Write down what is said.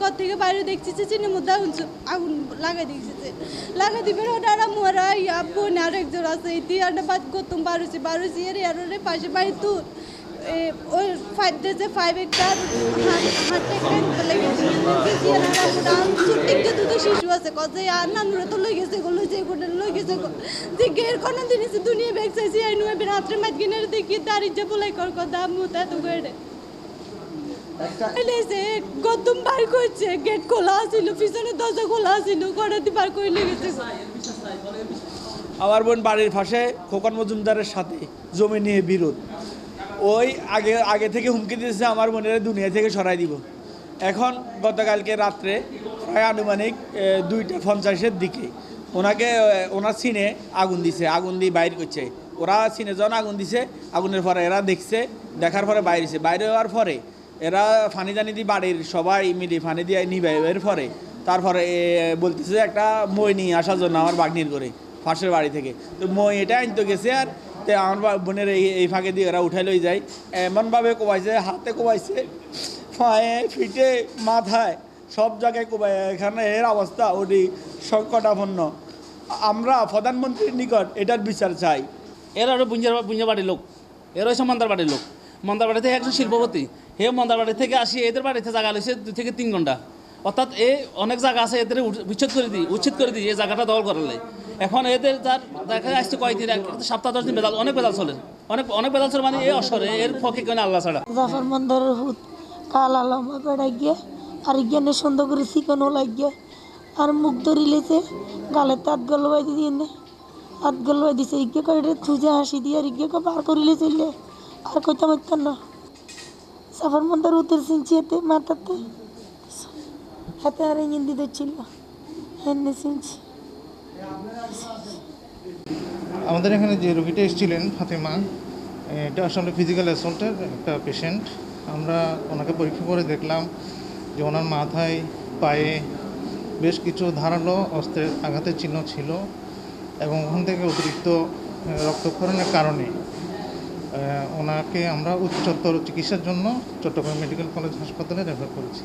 ঘর থেকে বাইরে দেখছি যে চিনের মধ্যে আগুন আগুন লাগাই দিয়েছে যে। লাগাই দিবে ওনারা মোরা ইয়া বোন আর একজন আছে, এই তিয়ারটা বাদ করতাম বারুছি বারুছি এর আর পাশে বাড়ি তুল ওই ফাইভ যে ফাইভ একটা হাতে ছোট্ট দুটো শিশু আছে, কত আর নানুরা তো লই গেছে গো লই যে কোনে লই গেছে গো। যে গের কোন দিন দুনিয়া বেগ চাইছি আই নুয়ে রাত্রে দেখি দাঁড়ি যে বলাই কর কথা মুতা তো গড়ে করছে, গেট খোলা ছিল পিছনে দরজা খোলা ছিল বার আমার বোন বাড়ির পাশে খোকন মজুমদারের সাথে জমি নিয়ে বিরোধ। ওই আগে আগে থেকে হুমকি দিয়েছে, আমার বোনের দুনিয়া থেকে সরাই দিব। এখন গতকালকে রাত্রে প্রায় আনুমানিক দুইটা পঞ্চাশের দিকে ওনাকে ওনার সিনে আগুন দিছে, আগুন দিয়ে বাইর করছে। ওরা সিনে যখন আগুন দিছে, আগুনের পরে এরা দেখছে, দেখার পরে বাইরেছে বাইরে হওয়ার পরে এরা ফানি জানি দিয়ে বাড়ির সবাই মিলে ফানি দিয়ে নিবে এর পরে তারপরে বলতেছে একটা মই নিয়ে আসার জন্য আমার বাগনির করে পাশের বাড়ি থেকে। তো মই এটা আনতে গেছে আর তে আমার বোনের এই এই ফাঁকে দিয়ে ওরা উঠাই লই যায়। এমনভাবে কোবাইছে, হাতে কোবাইছে, পায়ে, ফিটে, মাথায়, সব জায়গায় কোবাই এখানে এর অবস্থা, ওটি সংকটাপন্ন। আমরা প্রধানমন্ত্রীর নিকট এটার বিচার চাই। এরা হলো বুঞ্জার বুঞ্জা বাড়ির লোক। এরা হচ্ছে মন্দার বাড়ির লোক। মন্দার বাড়ি থেকে একজন শিল্পপতি। হে মন্দার বাড়ি থেকে আসি, এদের বাড়িতে জায়গা লইছে দুই থেকে তিন ঘণ্টা। অর্থাৎ এ অনেক জায়গা আছে এদের উচ্ছেদ করে দিই, উচ্ছেদ করে দিই এই জায়গাটা দখল করালে এখন এদের যার দেখা আসছে কয়েকদিন সপ্তাহ দশ দিন বেদাল, অনেক বেদাল চলে। অনেক অনেক বেদাল চলে মানে এই অসরে, এর পক্ষে কেন আল্লাহ ছাড়া? জাফর মন্দারের হুত, কালা লম্বা বেড়াই গিয়ে আর জ্ঞানে সুন্দর করে চিকনও লাগিয়ে আর মুখ ধরিলেছে, গালে তাঁত গলবাই দিয়ে নে হাত গলবাই দিছে ইগে কয়ে খুঁজে হাসি দিয়ে, আর ইগে বার করিলে চললে আর কইতে মারতাম না। জাফর মন্দার উতের সিঞ্চিয়াতে মাথাতে হাতে আর ইঞ্জিন দিচ্ছিল এনে সিঞ্চি আমাদের এখানে যে রোগীটা এসেছিলেন, ফাতেমা এটা আসলে ফিজিক্যাল অ্যাসল্টের একটা পেশেন্ট আমরা ওনাকে পরীক্ষা করে দেখলাম যে ওনার মাথায়, পায়ে বেশ কিছু ধারালো অস্ত্রের আঘাতের চিহ্ন ছিল এবং ওখান থেকে অতিরিক্ত রক্তক্ষরণের কারণে ওনাকে আমরা উচ্চতর চিকিৎসার জন্য চট্টগ্রাম মেডিকেল কলেজ হাসপাতালে রেফার করেছি।